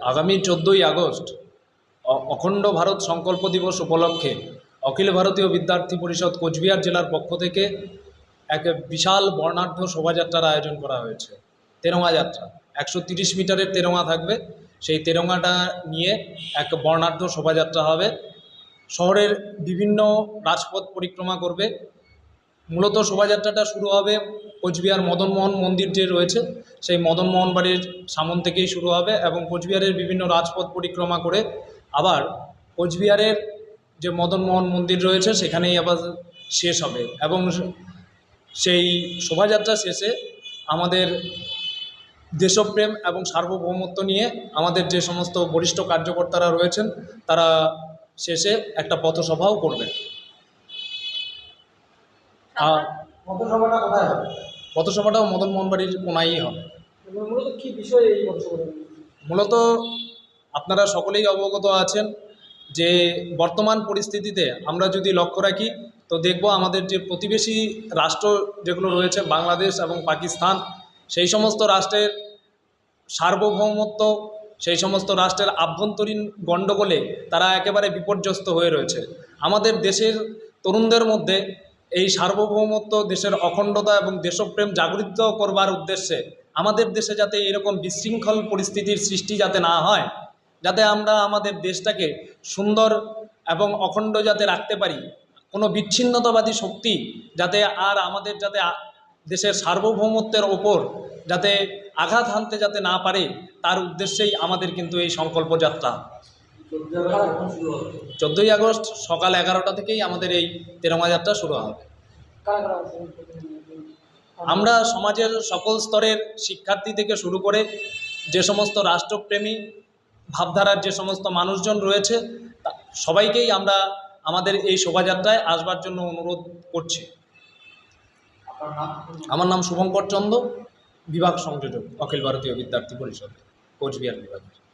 আগামী চোদ্দোই আগস্ট অখণ্ড ভারত সংকল্প দিবস উপলক্ষে অখিল ভারতীয় বিদ্যার্থী পরিষদ কোচবিহার জেলার পক্ষ থেকে এক বিশাল বর্ণাঢ্য শোভাযাত্রার আয়োজন করা হয়েছে। তেরঙা যাত্রা। একশো তিরিশ মিটারের তেরঙা থাকবে। সেই তেরঙাটা নিয়ে এক বর্ণাঢ্য শোভাযাত্রা হবে। শহরের বিভিন্ন রাজপথ পরিক্রমা করবে। মূলত শোভাযাত্রাটা শুরু হবে কোচবিহার মদনমোহন মন্দির যে রয়েছে সেই মদনমোহন বাড়ির সামন থেকেই শুরু হবে এবং কোচবিহারের বিভিন্ন রাজপথ পরিক্রমা করে আবার কোচবিহারের যে মদনমোহন মন্দির রয়েছে সেখানেই আবার শেষ হবে এবং সেই শোভাযাত্রা শেষে আমাদের দেশপ্রেম এবং সার্বভৌমত্ব নিয়ে আমাদের যে সমস্ত বরিষ্ঠ কার্যকর্তারা রয়েছেন তারা শেষে একটা পথসভাও করবেন। পথসভাটা কোথায় হবে? পথসভাটাও মদন মোহন বাড়ির কোনায়ই হবে মূলত কি বিষয়ে এই মূলত আপনারা সকলেই অবগত আছেন যে বর্তমান পরিস্থিতিতে আমরা যদি লক্ষ্য রাখি তো দেখব আমাদের যে প্রতিবেশী রাষ্ট্র যেগুলো রয়েছে বাংলাদেশ এবং পাকিস্তান সেই সমস্ত রাষ্ট্রের সার্বভৌমত্ব সেই সমস্ত রাষ্ট্রের আভ্যন্তরীণ গণ্ডগোলে তারা একেবারে বিপর্যস্ত হয়ে রয়েছে। আমাদের দেশের তরুণদের মধ্যে এই সার্বভৌমত্ব, দেশের অখণ্ডতা এবং দেশপ্রেম জাগরিত করবার উদ্দেশ্যে আমাদের দেশে যাতে এরকম বিশৃঙ্খল পরিস্থিতির সৃষ্টি যাতে না হয়, যাতে আমরা আমাদের দেশটাকে সুন্দর এবং অখণ্ড যাতে রাখতে পারি, কোনো বিচ্ছিন্নতাবাদী শক্তি যাতে আর আমাদের যাতে দেশের সার্বভৌমত্বের ওপর যাতে আঘাত হানতে যাতে না পারে, তার উদ্দেশ্যেই আমাদের কিন্তু এই সংকল্প যাত্রা চোদ্দোই আগস্ট সকাল এগারোটা থেকেই আমাদের এই তেরঙা যাত্রা শুরু হবে? আমরা সমাজের সকল স্তরের শিক্ষার্থী থেকে শুরু করে যে সমস্ত রাষ্ট্রপ্রেমী ভাবধারার যে সমস্ত মানুষজন রয়েছে সবাইকেই আমরা আমাদের এই শোভাযাত্রায় আসবার জন্য অনুরোধ করছি আমার নাম শুভঙ্কর চন্দ, বিভাগ সংযোজক, অখিল ভারতীয় বিদ্যার্থী পরিষদ, কোচবিহার বিভাগের